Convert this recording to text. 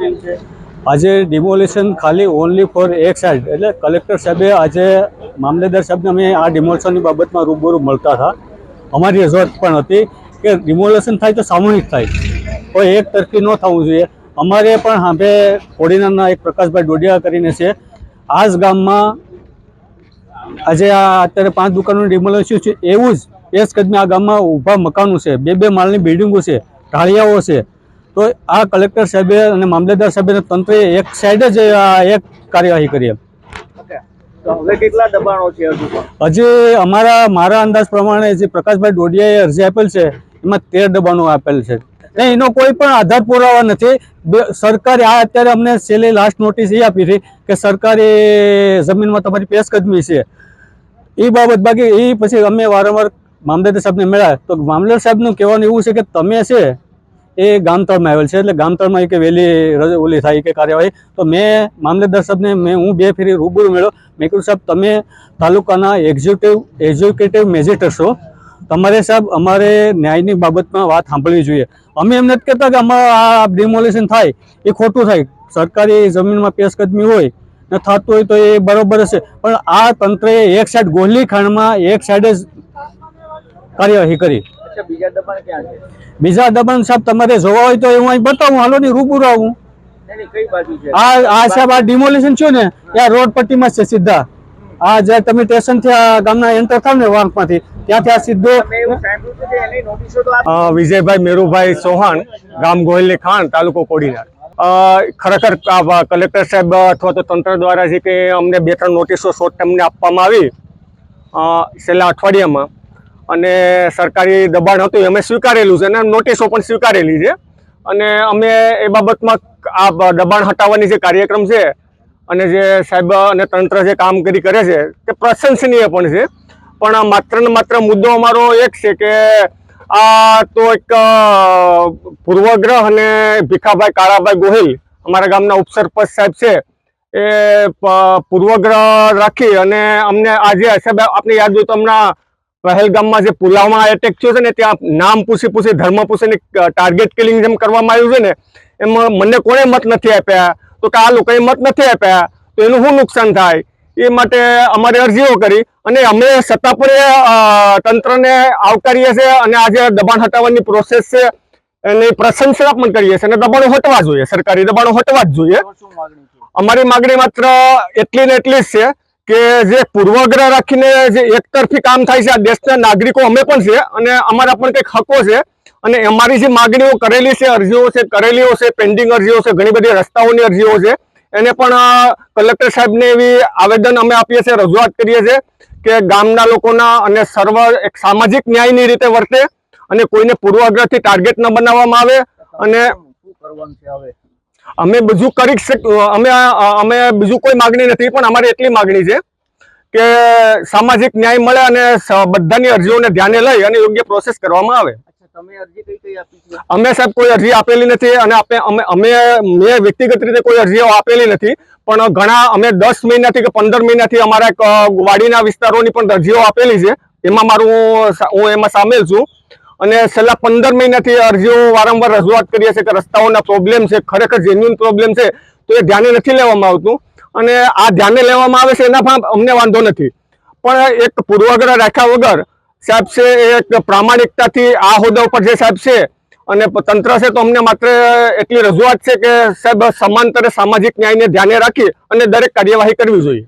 આજે ડિમોલિશન ખાલી only for એક સાઈડ એટલે કલેક્ટર સાહેબે આજે મામલેદાર સાહેબને અમે આ ડિમોલિશનની બાબતમાં રૂબરૂ મળતા હતા. અમારી રજૂઆત પણ હતી કે ડિમોલિશન થાય તો સામૂહિક થાય. કોઈ એક તરફી ન થવું જોઈએ. અમારે પણ હાંભે કોડીનારના એક પ્રકાશભાઈ ડોડિયા કરીને છે. આ જ ગામમાં આજે આ અત્યારે પાંચ દુકાનનું ડિમોલિશન છે. એવું જ, એ જ કદમે આ ગામમાં ઊભા મકાનો છે. બે બે માળની બિલ્ડિંગો છે. ઢાળિયાઓ છે. તો આ કલેક્ટર સાહેબે અને મામલેદાર સાહેબે તંત્રએ એક સાઈડ જ એક કાર્યવાહી કરી હજુ અમારા મારા અંદાજ પ્રમાણે જે પ્રકાશભાઈ ડોડિયાએ અરજી આપેલ છે એમાં તેર દબાણો આપેલ છે. નહીં એનો કોઈ પણ આધાર પુરાવા નથી. સરકારે આ અત્યારે અમને છેલ્લે લાસ્ટ નોટિસ એ આપી હતી કે સરકારી જમીનમાં તમારી પેશકદમી છે. એ બાબત બાકી એ પછી અમે વારંવાર મામલતદાર સાહેબને મળ્યા. તો મામલતદાર સાહેબનું કહેવાનું એવું છે કે તમે છે એ ગામતળમાં આવેલ છે. એટલે ગામતળમાં એક વહેલી ઓલી થાય કે કાર્યવાહી. તો મેં મામલતદાર સાહેબને, મેં, હું બે ફેરી રૂબરૂ મળ્યો. મેં કીધું, સાહેબ, તમે તાલુકાના એક્ઝિક્યુટિવ એક્ઝિક્યુટિવ મેજિસ્ટર છો. તમારે, સાહેબ, અમારે ન્યાયની બાબતમાં વાત સાંભળવી જોઈએ. અમે એમ નથી કહેતા કે અમારા આ ડિમોલિશન થાય. એ ખોટું થાય. સરકારી જમીનમાં પેશકદમી હોય, ને થતું હોય તો એ બરોબર હશે. પણ આ તંત્રએ એક સાઈડ ગોહલી ખાણમાં, એક સાઈડે જ કાર્યવાહી કરી. બીજા દબાણ ક્યાં છે? બીજા દબાણ સાહેબ તમારે જોવા હોય તો હું અહીં બતાવું હાલો ની રૂબરૂ આવું. એની કઈ બાજુ છે? આ આ સાહેબ આ ડિમોલિશન છે ને એ રોડ પટ્ટીમાં જ છે સીધા. આ જે તમે સ્ટેશનથી આ ગામના એન્ટર થાવ ને વાંકમાંથી ત્યાંથી આ સીધો વિજયભાઈ મેરુભાઈ ચૌહાણ ગામ ગોહિલની ખાણ તાલુકો કોડીનાર. ખરેખર આ કલેક્ટર સાહેબ અથવા તો તંત્ર દ્વારા જે કે અમને બે ત્રણ નોટિસો શોર્ટ ટર્મને આપવામાં આવી છેલ્લા અઠવાડિયામાં અને સરકારી દબાણ હતું અમે સ્વીકારેલું છે અને નોટિસો પણ સ્વીકારેલી છે. અને અમે એ બાબતમાં આ દબાણ હટાવવાની જે કાર્યક્રમ છે અને જે સાહેબ અને તંત્ર જે કામગીરી કરે છે તે પ્રશંસનીય પણ છે. પણ માત્ર ને માત્ર મુદ્દો અમારો એક છે કે આ તો એક પૂર્વગ્રહ અને ભીખાભાઈ કાળાભાઈ ગોહિલ અમારા ગામના ઉપસરપંચ સાહેબ છે. એ પૂર્વગ્રહ રાખી અને અમને આજે સાહેબ આપને યાદ હોય તો હમણાં પહેલગામમાં જે પુલાવમાં એટેક થયો છે ને ત્યાં નામ પૂછી પૂછી ધર્મ પૂછીને ટાર્ગેટ કિલિંગ જેમ કરવામાં આવ્યું છે ને એમાં મને કોણે મત નથી આપ્યા? તો કે આ લોકોએ મત નથી આપ્યા તો એનું શું નુકસાન થાય? એ માટે અમારે અરજીઓ કરી અને અમે સત્તા પર તંત્રને આવકારીએ છીએ અને આજે દબાણ હટાવવાની પ્રોસેસ છે એની પ્રશંસા પણ કરીએ છીએ. અને દબાણો હટવા જોઈએ સરકારી દબાણો હટવા જ જોઈએ. અમારી માગણી માત્ર એટલી ને એટલી જ છે કે જે પૂર્વગ્રહ રાખીને જે એકતરફી કામ થાય છે આ દેશના નાગરિકો અમે પણ છે અને અમારા પણ કંઈક હકો છે. અને અમારી જે માગણીઓ કરેલી છે, અરજીઓ છે, કરેલીઓ છે પેન્ડિંગ અરજીઓ છે, ઘણી બધી રસ્તાઓની અરજીઓ છે, એને પણ કલેક્ટર સાહેબને એવી આવેદન અમે આપીએ છીએ, રજૂઆત કરીએ છીએ કે ગામના લોકોના અને સર્વ એક સામાજિક ન્યાયની રીતે વર્તે અને કોઈને પૂર્વાગ્રહથી ટાર્ગેટ ન બનાવવામાં આવે અને શું કરવાનું હવે? અમે બીજું કરી અમે અમે બીજું કોઈ માગણી નથી પણ અમારી એટલી માગણી છે કે સામાજિક ન્યાય મળે અને બધાની અરજીઓને ધ્યાને લઈ અને યોગ્ય પ્રોસેસ કરવામાં આવે. અમે સાહેબ કોઈ અરજી આપેલી નથી અને આપણે અમે અમે મેં વ્યક્તિગત રીતે કોઈ અરજીઓ આપેલી નથી પણ ઘણા અમે દસ મહિનાથી કે પંદર મહિનાથી અમારા વાડીના વિસ્તારોની પણ અરજીઓ આપેલી છે. એમાં મારું હું એમાં સામેલ છું. અને છેલ્લા પંદર મહિનાથી અરજીઓ વારંવાર રજૂઆત કરીએ છીએ કે રસ્તાઓના પ્રોબ્લેમ છે, ખરેખર જેન્યુન પ્રોબ્લેમ છે, તો એ ધ્યાને નથી લેવામાં આવતું. અને આ ધ્યાને લેવામાં આવે છે એના પણ અમને વાંધો નથી. પણ એક પૂર્વાગ્રહ રાખ્યા વગર સાહેબ છે એક પ્રામાણિકતાથી આ હોદ્દા ઉપર જે સાહેબ છે અને તંત્ર છે, તો અમને માત્ર એટલી રજૂઆત છે કે સાહેબ સમાંતરે સામાજિક ન્યાયને ધ્યાને રાખી અને દરેક કાર્યવાહી કરવી જોઈએ.